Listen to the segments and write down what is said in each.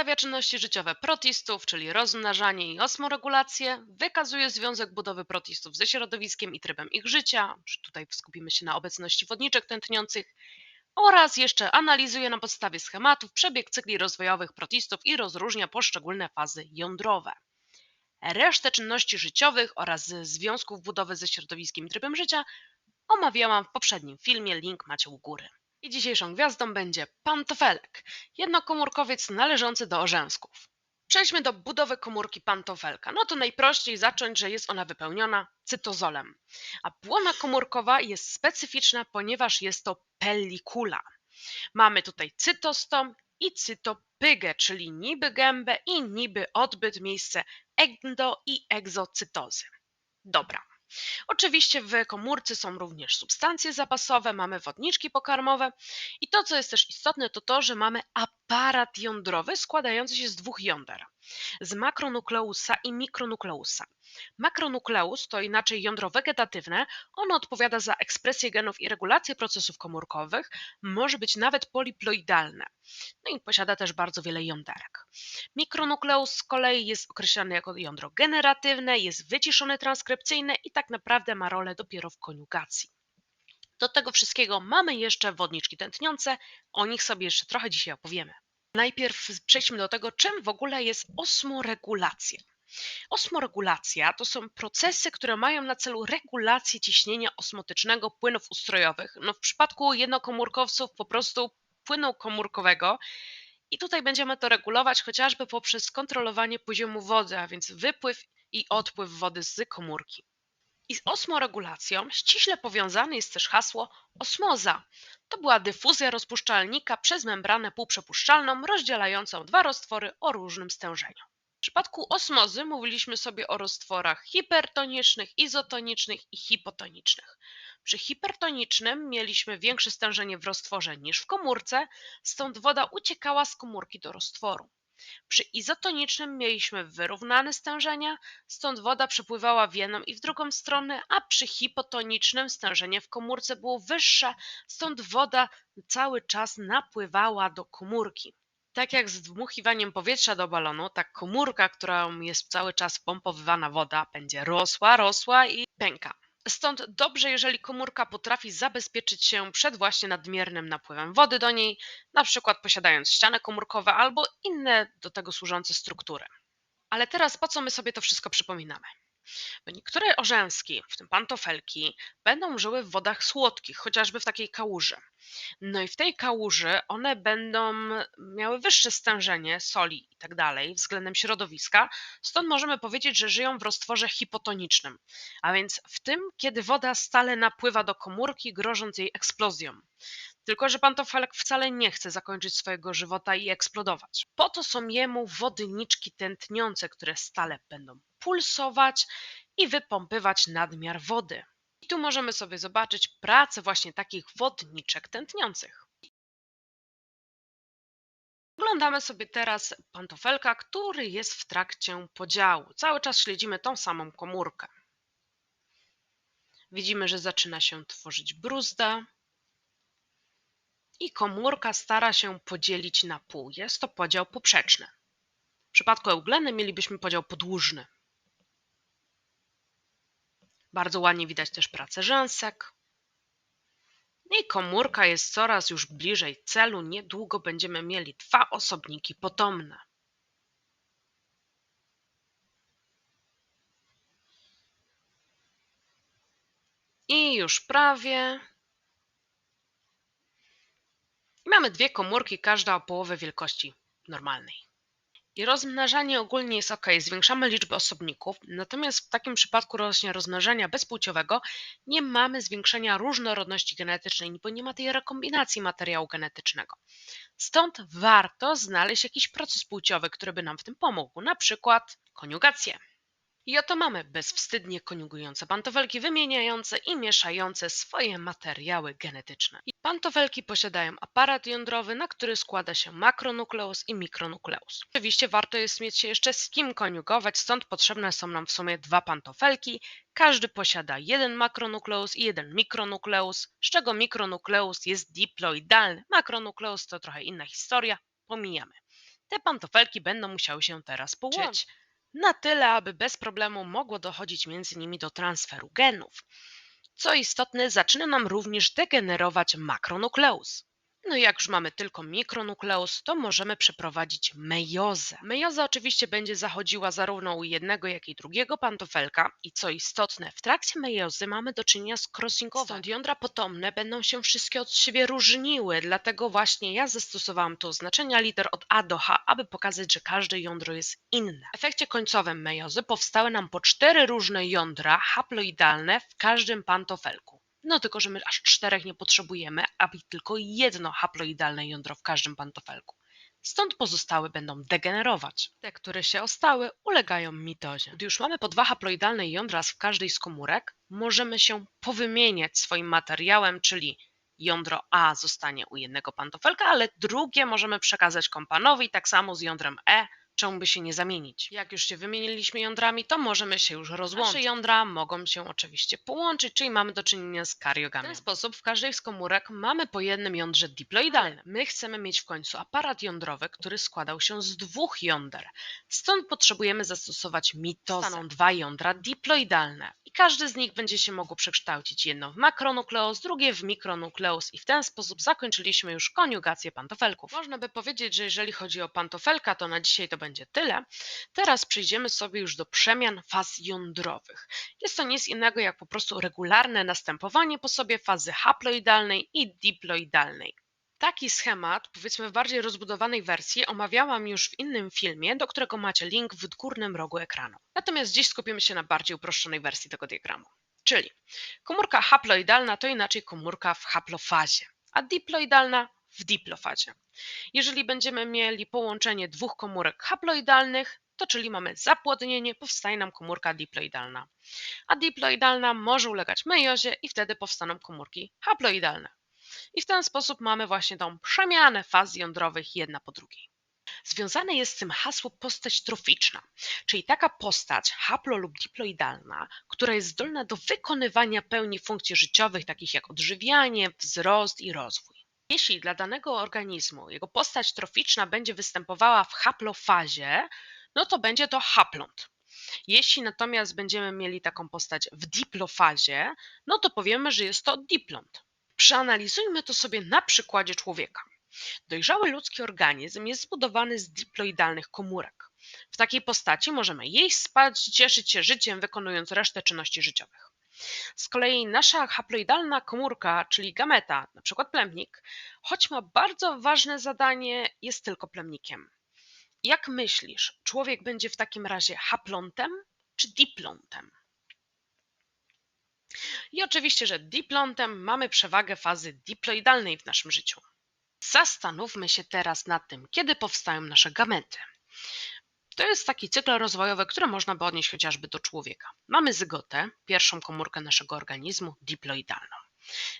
Przedstawia czynności życiowe protistów, czyli rozmnażanie i osmoregulację. Wykazuje związek budowy protistów ze środowiskiem i trybem ich życia. Tutaj skupimy się na obecności wodniczek tętniących. Oraz jeszcze analizuje na podstawie schematów przebieg cykli rozwojowych protistów i rozróżnia poszczególne fazy jądrowe. Resztę czynności życiowych oraz związków budowy ze środowiskiem i trybem życia omawiałam w poprzednim filmie, link macie u góry. I dzisiejszą gwiazdą będzie pantofelek, jednokomórkowiec należący do orzęsków. Przejdźmy do budowy komórki pantofelka. No to najprościej zacząć, że jest ona wypełniona cytozolem. A błona komórkowa jest specyficzna, ponieważ jest to pellikula. Mamy tutaj cytostom i cytopygę, czyli niby gębę i niby odbyt, miejsce endo i egzocytozy. Dobra. Oczywiście w komórce są również substancje zapasowe, mamy wodniczki pokarmowe i to, co jest też istotne, to to, że mamy aparat jądrowy składający się z dwóch jąder, z makronukleusa i mikronukleusa. Makronukleus to inaczej jądro wegetatywne, ono odpowiada za ekspresję genów i regulację procesów komórkowych, może być nawet poliploidalne. No i posiada też bardzo wiele jąderek. Mikronukleus z kolei jest określany jako jądro generatywne, jest wyciszony transkrypcyjne i tak naprawdę ma rolę dopiero w koniugacji. Do tego wszystkiego mamy jeszcze wodniczki tętniące, o nich sobie jeszcze trochę dzisiaj opowiemy. Najpierw przejdźmy do tego, czym w ogóle jest osmoregulacja. Osmoregulacja to są procesy, które mają na celu regulację ciśnienia osmotycznego płynów ustrojowych. No w przypadku jednokomórkowców po prostu płynu komórkowego i tutaj będziemy to regulować chociażby poprzez kontrolowanie poziomu wody, a więc wypływ i odpływ wody z komórki. I z osmoregulacją ściśle powiązane jest też hasło osmoza. To była dyfuzja rozpuszczalnika przez membranę półprzepuszczalną rozdzielającą dwa roztwory o różnym stężeniu. W przypadku osmozy mówiliśmy sobie o roztworach hipertonicznych, izotonicznych i hipotonicznych. Przy hipertonicznym mieliśmy większe stężenie w roztworze niż w komórce, stąd woda uciekała z komórki do roztworu. Przy izotonicznym mieliśmy wyrównane stężenia, stąd woda przepływała w jedną i w drugą stronę, a przy hipotonicznym stężenie w komórce było wyższe, stąd woda cały czas napływała do komórki. Tak jak z dmuchiwaniem powietrza do balonu, tak komórka, którą jest cały czas pompowywana woda, będzie rosła, rosła i pęka. Stąd dobrze, jeżeli komórka potrafi zabezpieczyć się przed właśnie nadmiernym napływem wody do niej, na przykład posiadając ściany komórkowe albo inne do tego służące struktury. Ale teraz po co my sobie to wszystko przypominamy? Niektóre orzęski, w tym pantofelki, będą żyły w wodach słodkich, chociażby w takiej kałuży. No i w tej kałuży one będą miały wyższe stężenie soli i tak dalej względem środowiska, stąd możemy powiedzieć, że żyją w roztworze hipotonicznym, a więc w tym, kiedy woda stale napływa do komórki, grożąc jej eksplozją. Tylko, że pantofelek wcale nie chce zakończyć swojego żywota i eksplodować. Po to są jemu wodniczki tętniące, które stale będą pulsować i wypompywać nadmiar wody. I tu możemy sobie zobaczyć pracę właśnie takich wodniczek tętniących. Oglądamy sobie teraz pantofelka, który jest w trakcie podziału. Cały czas śledzimy tą samą komórkę. Widzimy, że zaczyna się tworzyć bruzda i komórka stara się podzielić na pół. Jest to podział poprzeczny. W przypadku eugleny mielibyśmy podział podłużny. Bardzo ładnie widać też pracę rzęsek. I komórka jest coraz już bliżej celu. Niedługo będziemy mieli dwa osobniki potomne. I już prawie. I mamy dwie komórki, każda o połowę wielkości normalnej. I rozmnażanie ogólnie jest ok, zwiększamy liczbę osobników, natomiast w takim przypadku rośnie rozmnażania bezpłciowego nie mamy zwiększenia różnorodności genetycznej, bo nie ma tej rekombinacji materiału genetycznego. Stąd warto znaleźć jakiś proces płciowy, który by nam w tym pomógł, na przykład koniugację. I oto mamy bezwstydnie koniugujące pantofelki wymieniające i mieszające swoje materiały genetyczne. I pantofelki posiadają aparat jądrowy, na który składa się makronukleus i mikronukleus. Oczywiście warto jest mieć się jeszcze z kim koniugować, stąd potrzebne są nam w sumie dwa pantofelki. Każdy posiada jeden makronukleus i jeden mikronukleus, z czego mikronukleus jest diploidalny. Makronukleus to trochę inna historia, pomijamy. te pantofelki będą musiały się teraz połączyć na tyle, aby bez problemu mogło dochodzić między nimi do transferu genów. Co istotne, zaczyna nam również degenerować makronukleus. No i jak już mamy tylko mikronukleus, to możemy przeprowadzić mejozę. Mejoza oczywiście będzie zachodziła zarówno u jednego, jak i drugiego pantofelka i co istotne, w trakcie mejozy mamy do czynienia z crossingową. Stąd jądra potomne będą się wszystkie od siebie różniły, dlatego właśnie ja zastosowałam tu oznaczenia liter od A do H, aby pokazać, że każde jądro jest inne. W efekcie końcowym mejozy powstały nam po cztery różne jądra haploidalne w każdym pantofelku. No tylko, że my aż czterech nie potrzebujemy, aby tylko jedno haploidalne jądro w każdym pantofelku. Stąd pozostałe będą degenerować. Te, które się ostały, ulegają mitozie. Gdy już mamy po dwa haploidalne jądra w każdej z komórek, możemy się powymieniać swoim materiałem, czyli jądro A zostanie u jednego pantofelka, ale drugie możemy przekazać kompanowi, tak samo z jądrem E, czemu by się nie zamienić. Jak już się wymieniliśmy jądrami, to możemy się już rozłączyć. Nasze jądra mogą się oczywiście połączyć, czyli mamy do czynienia z kariogamią. W ten sposób w każdej z komórek mamy po jednym jądrze diploidalnym. My chcemy mieć w końcu aparat jądrowy, który składał się z dwóch jąder. Stąd potrzebujemy zastosować mitozę. Staną dwa jądra diploidalne i każdy z nich będzie się mogło przekształcić jedno w makronukleus, drugie w mikronukleus i w ten sposób zakończyliśmy już koniugację pantofelków. Można by powiedzieć, że jeżeli chodzi o pantofelka, to na dzisiaj to będzie tyle. Teraz przejdziemy sobie już do przemian faz jądrowych. Jest to nic innego jak po prostu regularne następowanie po sobie fazy haploidalnej i diploidalnej. Taki schemat, powiedzmy w bardziej rozbudowanej wersji, omawiałam już w innym filmie, do którego macie link w górnym rogu ekranu. Natomiast dziś skupimy się na bardziej uproszczonej wersji tego diagramu. Czyli komórka haploidalna to inaczej komórka w haplofazie, a diploidalna w diplofazie. Jeżeli będziemy mieli połączenie dwóch komórek haploidalnych, to czyli mamy zapłodnienie, powstaje nam komórka diploidalna. A diploidalna może ulegać mejozie i wtedy powstaną komórki haploidalne. I w ten sposób mamy właśnie tą przemianę faz jądrowych jedna po drugiej. Związane jest z tym hasło postać troficzna, czyli taka postać haplo lub diploidalna, która jest zdolna do wykonywania pełni funkcji życiowych, takich jak odżywianie, wzrost i rozwój. Jeśli dla danego organizmu jego postać troficzna będzie występowała w haplofazie, no to będzie to haplont. Jeśli natomiast będziemy mieli taką postać w diplofazie, no to powiemy, że jest to diplont. Przeanalizujmy to sobie na przykładzie człowieka. Dojrzały ludzki organizm jest zbudowany z diploidalnych komórek. W takiej postaci możemy jeść, spać, cieszyć się życiem, wykonując resztę czynności życiowych. Z kolei nasza haploidalna komórka, czyli gameta, przykład plemnik, choć ma bardzo ważne zadanie, jest tylko plemnikiem. Jak myślisz, człowiek będzie w takim razie haplontem czy diplontem? I oczywiście, że diplontem mamy przewagę fazy diploidalnej w naszym życiu. Zastanówmy się teraz nad tym, kiedy powstają nasze gamety. To jest taki cykl rozwojowy, który można by odnieść chociażby do człowieka. Mamy zygotę, pierwszą komórkę naszego organizmu, diploidalną.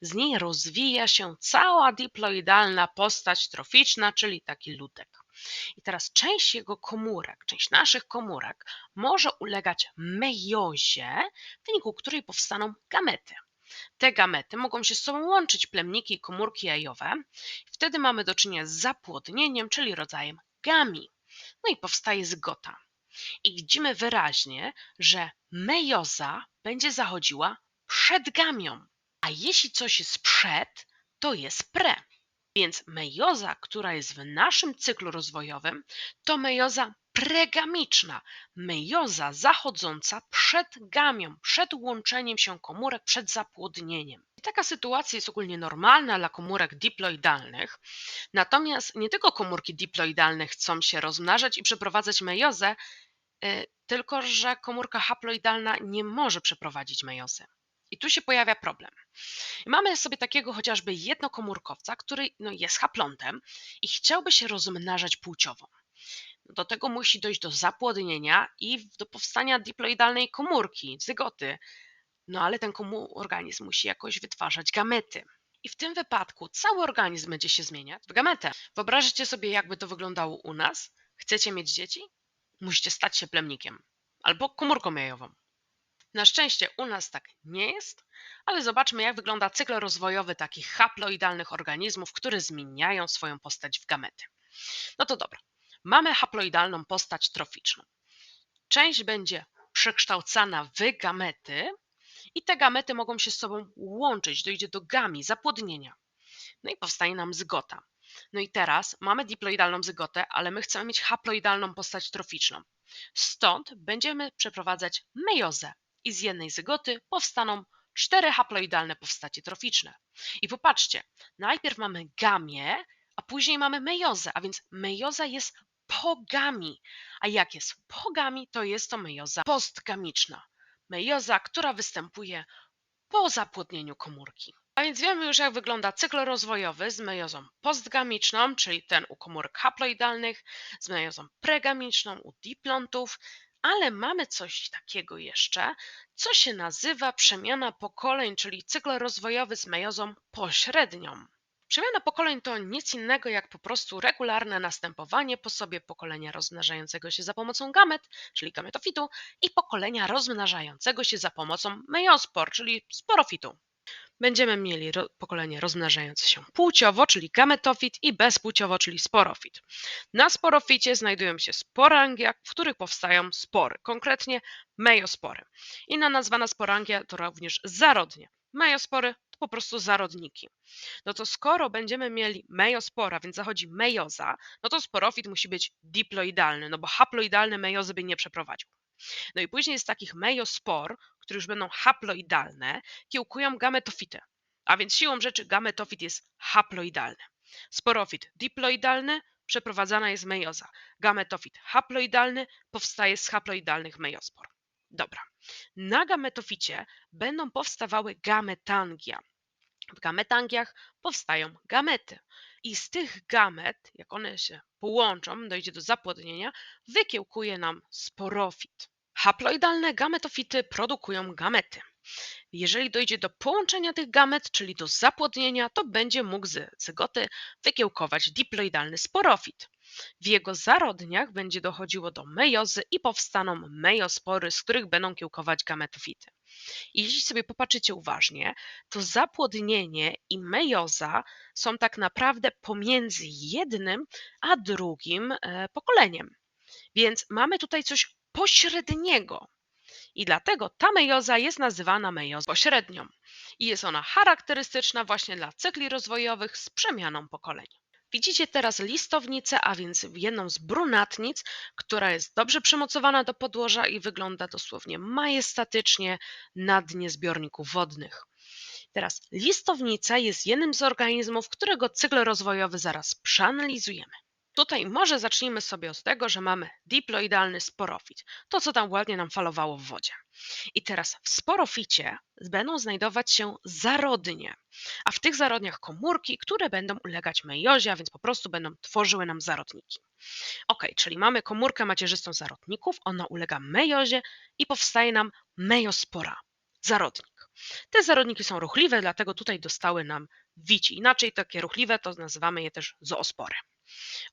Z niej rozwija się cała diploidalna postać troficzna, czyli taki ludek. I teraz część jego komórek, część naszych komórek może ulegać mejozie, w wyniku której powstaną gamety. Te gamety mogą się z sobą łączyć plemniki i komórki jajowe. Wtedy mamy do czynienia z zapłodnieniem, czyli rodzajem gami. No i powstaje zgota. I widzimy wyraźnie, że mejoza będzie zachodziła przed gamią. A jeśli coś jest przed, to jest pre. Więc mejoza, która jest w naszym cyklu rozwojowym, to mejoza pregamiczna, mejoza zachodząca przed gamią, przed łączeniem się komórek, przed zapłodnieniem. Taka sytuacja jest ogólnie normalna dla komórek diploidalnych, natomiast nie tylko komórki diploidalne chcą się rozmnażać i przeprowadzać mejozę, y, tylko że komórka haploidalna nie może przeprowadzić mejozy. I tu się pojawia problem. Mamy sobie takiego chociażby jednokomórkowca, który no, jest haplontem i chciałby się rozmnażać płciowo. Do tego musi dojść do zapłodnienia i do powstania diploidalnej komórki, zygoty. No ale ten organizm musi jakoś wytwarzać gamety. I w tym wypadku cały organizm będzie się zmieniać w gametę. Wyobraźcie sobie, jakby to wyglądało u nas. Chcecie mieć dzieci? Musicie stać się plemnikiem albo komórką jajową. Na szczęście u nas tak nie jest, ale zobaczmy, jak wygląda cykl rozwojowy takich haploidalnych organizmów, które zmieniają swoją postać w gamety. No to dobra. mamy haploidalną postać troficzną. Część będzie przekształcana w gamety i te gamety mogą się z sobą łączyć, dojdzie do gami, zapłodnienia. No i powstaje nam zygota. No i teraz mamy diploidalną zygotę, ale my chcemy mieć haploidalną postać troficzną. Stąd będziemy przeprowadzać mejozę i z jednej zygoty powstaną cztery haploidalne postacie troficzne. I popatrzcie, najpierw mamy gamię, a później mamy mejozę, a więc mejoza jest po gami. A jak jest po gami, to jest to mejoza postgamiczna. Mejoza, która występuje po zapłodnieniu komórki. A więc wiemy już, jak wygląda cykl rozwojowy z mejozą postgamiczną, czyli ten u komórek haploidalnych, z mejozą pregamiczną u diplontów, ale mamy coś takiego jeszcze, co się nazywa przemiana pokoleń, czyli cykl rozwojowy z mejozą pośrednią. Przemiana pokoleń to nic innego jak po prostu regularne następowanie po sobie pokolenia rozmnażającego się za pomocą gamet, czyli gametofitu, i pokolenia rozmnażającego się za pomocą meiospor, czyli sporofitu. Będziemy mieli ro pokolenie rozmnażające się płciowo, czyli gametofit, i bezpłciowo, czyli sporofit. Na sporoficie znajdują się sporangia, w których powstają spory, konkretnie meiospory. Inna nazwana sporangia to również zarodnie. Meiospory to po prostu zarodniki. No to skoro będziemy mieli meiospora, więc zachodzi mejoza, no to sporofit musi być diploidalny, no bo haploidalny mejozy by nie przeprowadził. No i później z takich meiospor, które już będą haploidalne, kiełkują gametofity. A więc siłą rzeczy gametofit jest haploidalny. Sporofit diploidalny, przeprowadzana jest mejoza. Gametofit haploidalny powstaje z haploidalnych meiospor. Dobra. Na gametoficie będą powstawały gametangia. W gametangiach powstają gamety. I z tych gamet, jak one się połączą, dojdzie do zapłodnienia, wykiełkuje nam sporofit. Haploidalne gametofity produkują gamety. Jeżeli dojdzie do połączenia tych gamet, czyli do zapłodnienia, to będzie mógł z zygoty wykiełkować diploidalny sporofit. W jego zarodniach będzie dochodziło do mejozy i powstaną mejospory, z których będą kiełkować gametofity. I jeśli sobie popatrzycie uważnie, to zapłodnienie i mejoza są tak naprawdę pomiędzy jednym a drugim e, pokoleniem. Więc mamy tutaj coś pośredniego. I dlatego ta mejoza jest nazywana mejozą pośrednią. I jest ona charakterystyczna właśnie dla cykli rozwojowych z przemianą pokoleń. Widzicie teraz listownicę, a więc jedną z brunatnic, która jest dobrze przymocowana do podłoża i wygląda dosłownie majestatycznie na dnie zbiorników wodnych. Teraz listownica jest jednym z organizmów, którego cykl rozwojowy zaraz przeanalizujemy. Tutaj może zacznijmy sobie od tego, że mamy diploidalny sporofit, to co tam ładnie nam falowało w wodzie. I teraz w sporoficie będą znajdować się zarodnie, a w tych zarodniach komórki, które będą ulegać mejozie, a więc po prostu będą tworzyły nam zarodniki. Ok, czyli mamy komórkę macierzystą zarodników, ona ulega mejozie i powstaje nam mejospora, zarodnik. Te zarodniki są ruchliwe, dlatego tutaj dostały nam wici. Inaczej takie ruchliwe to nazywamy je też zoospory.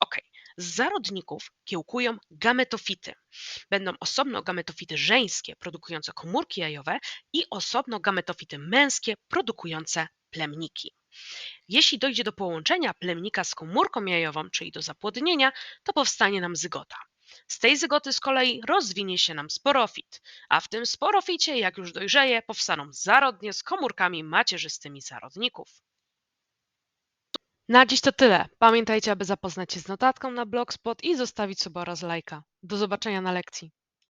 Ok, z zarodników kiełkują gametofity. Będą osobno gametofity żeńskie produkujące komórki jajowe i osobno gametofity męskie produkujące plemniki. Jeśli dojdzie do połączenia plemnika z komórką jajową, czyli do zapłodnienia, to powstanie nam zygota. Z tej zygoty z kolei rozwinie się nam sporofit, a w tym sporoficie, jak już dojrzeje, powstaną zarodnie z komórkami macierzystymi zarodników. Na dziś to tyle. Pamiętajcie, aby zapoznać się z notatką na Blogspot i zostawić suba oraz lajka. Do zobaczenia na lekcji.